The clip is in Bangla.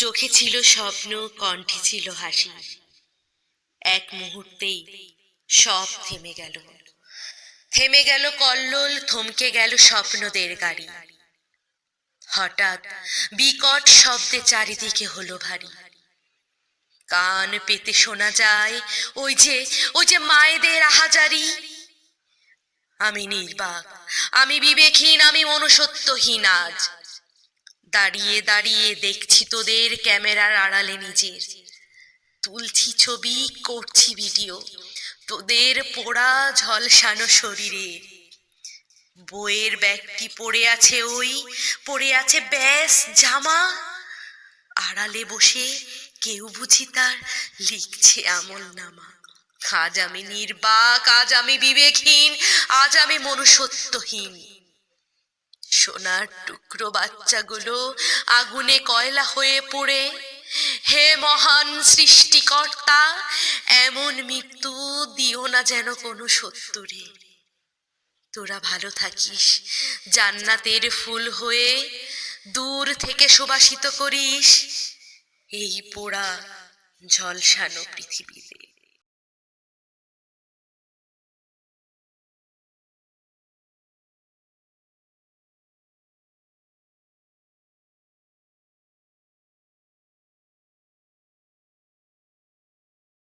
চোখে ছিল স্বপ্ন, কণ্ঠে ছিল হাসি। এক মুহূর্তেই সব থেমে গেল। থেমে গেল কল্লোল, থমকে গেল স্বপ্নদের গাড়ি। হঠাৎ বিকট শব্দে চারিদিকে হলো ভারী। কান পেতে শোনা যায়, ওই যে ওই যে মায়েদের আহাজারি। আমি নির্বাক, আমি বিবেকহীন, আমি মনুষ্যত্বহীন আজ। দাঁড়িয়ে দাঁড়িয়ে দেখছি তোদের ক্যামেরার আড়ালে নিজের। তুলছি ছবি, করছি ভিডিও। তোদের পোড়া ঝলসানো শরীরে। বইয়ের ব্যাগটি পড়ে আছে ওই, পড়ে আছে ব্যাস জামা। আড়ালে বসে কেউ বুঝি তার লিখছে আমল নামা। আজ আমি নির্বাক, আজ আমি বিবেকহীন, আজ আমি মনুষ্যত্বহীন। সোনার টুকরো বাচ্চাগুলো আগুনে কয়লা হয়ে পড়ে। হে মহান সৃষ্টিকর্তা, এমন মৃত্যু দিও না যেন কোনো সত্তরে তোরা ভালো থাকিস, জান্নাতের ফুল হয়ে দূর থেকে সুবাসিত করিস। এই পোড়া ঝলসানো পৃথিবীতে।